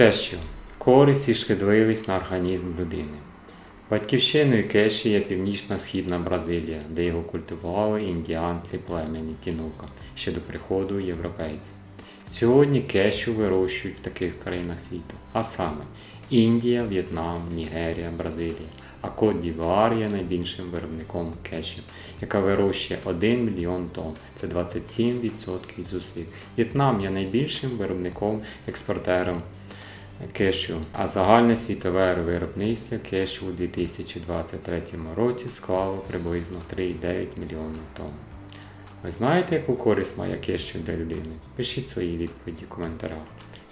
Кешю користь і шкідливість на організм людини. Батьківщиною кеші є північно-східна Бразилія, де його культивували індіанці племені Тінука ще до приходу європейців. Сьогодні кешю вирощують в таких країнах світу, а саме Індія, В'єтнам, Нігерія, Бразилія. А Кот Дівуар є найбільшим виробником кешю, яка вирощує 1 мільйон тонн. Це 27% з усіх. В'єтнам є найбільшим виробником експортером кешу, а загальне світове виробництво кешу у 2023 році склало приблизно 3,9 мільйонів тонн. Ви знаєте, яку користь має кешу для людини? Пишіть свої відповіді в коментарях.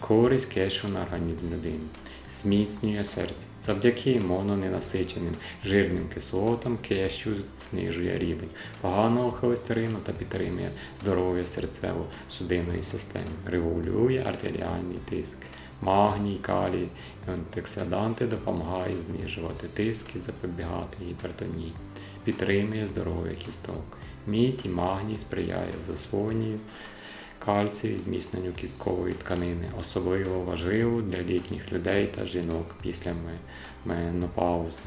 Користь кешу на організм людини. Зміцнює серце. Завдяки мононенасиченим жирним кислотам кешу знижує рівень поганого холестерину та підтримує здоров'я серцево-судинної системи, регулює артеріальний тиск. Магній, калій антиоксиданти допомагають знижувати тиск і запобігати гіпертонії, підтримує здоров'я кісток. Мідь і магній сприяє засвоєнню кальцію зміцненню кісткової тканини, особливо важливо для літніх людей та жінок після ме- менопаузи.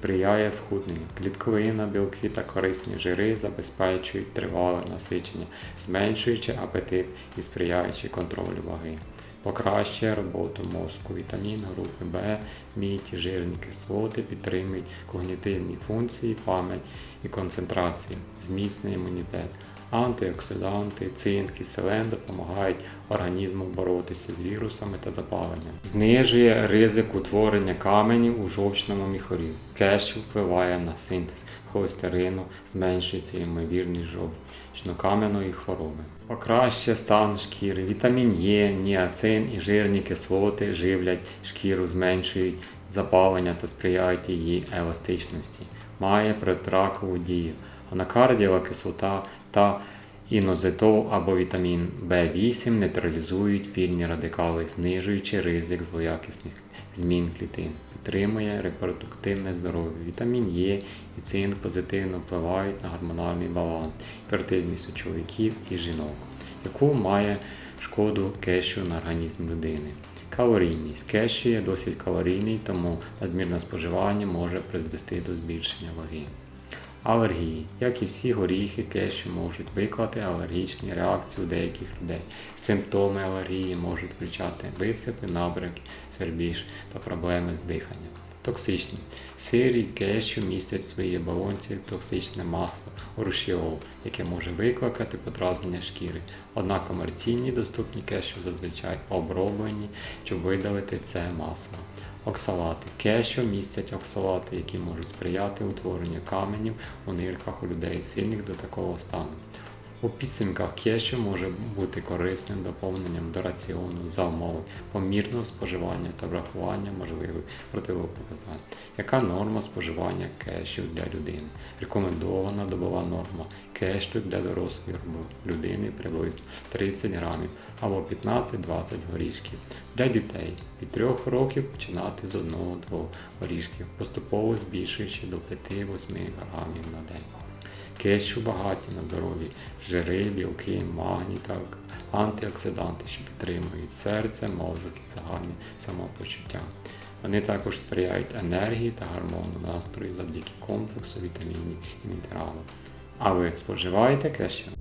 Сприяє схудненню. Клітковина, білки та корисні жири забезпечують тривале насичення, зменшуючи апетит і сприяючи контролю ваги. Покращує роботу мозку. Вітамін групи В, мідь, жирні кислоти підтримують когнітивні функції, пам'ять і концентрацію, зміцнює імунітет. Антиоксиданти, цинк і селен допомагають організму боротися з вірусами та запаленням. Знижує ризик утворення каменів у жовчному міхурі. Кешю впливає на синтез холестерину, зменшується ймовірність жовчнокам'яної хвороби. Покращує стан шкіри. Вітамін Е, ніацин і жирні кислоти живлять шкіру, зменшують запалення та сприяють її еластичності. Має протиракову дію. Анакардієва кислота та інозитол або вітамін В8 нейтралізують вільні радикали, знижуючи ризик злоякісних змін клітин. Підтримує репродуктивне здоров'я. Вітамін Е і цинк позитивно впливають на гормональний баланс, фертильність у чоловіків і жінок, яку має шкоду кешю на організм людини. Калорійність. Кешю є досить калорійний, тому надмірне споживання може призвести до збільшення ваги. Алергії. Як і всі горіхи, кешю можуть викликати алергічні реакції у деяких людей. Симптоми алергії можуть включати висипи, набряки, свербіж та проблеми з диханням. Токсичні. Сирі кешю містять в своїй балонці токсичне масло орушіол, яке може викликати подразнення шкіри. Однак комерційні доступні кешю зазвичай оброблені, щоб видалити це масло. Оксалати. Кешо містять оксалати, які можуть сприяти утворенню каменів у нирках у людей, сильних до такого стану. У підсумках кешо може бути корисним доповненням до раціону за умови помірного споживання та врахування можливих противопоказань. Яка норма споживання кешю для людини? Рекомендована добова норма кешу для дорослої людини приблизно 30 грамів або 15-20 горішків. Для дітей від 3 років починати з 1-2 горішків, поступово збільшуючи до 5-8 грамів на день. Кешю багаті на здорові жири, білки, магні та антиоксиданти, що підтримують серце, мозок і загальне самопочуття. Вони також сприяють енергії та гармону настрою завдяки комплексу вітамінів і мінералів. А ви споживаєте кешю?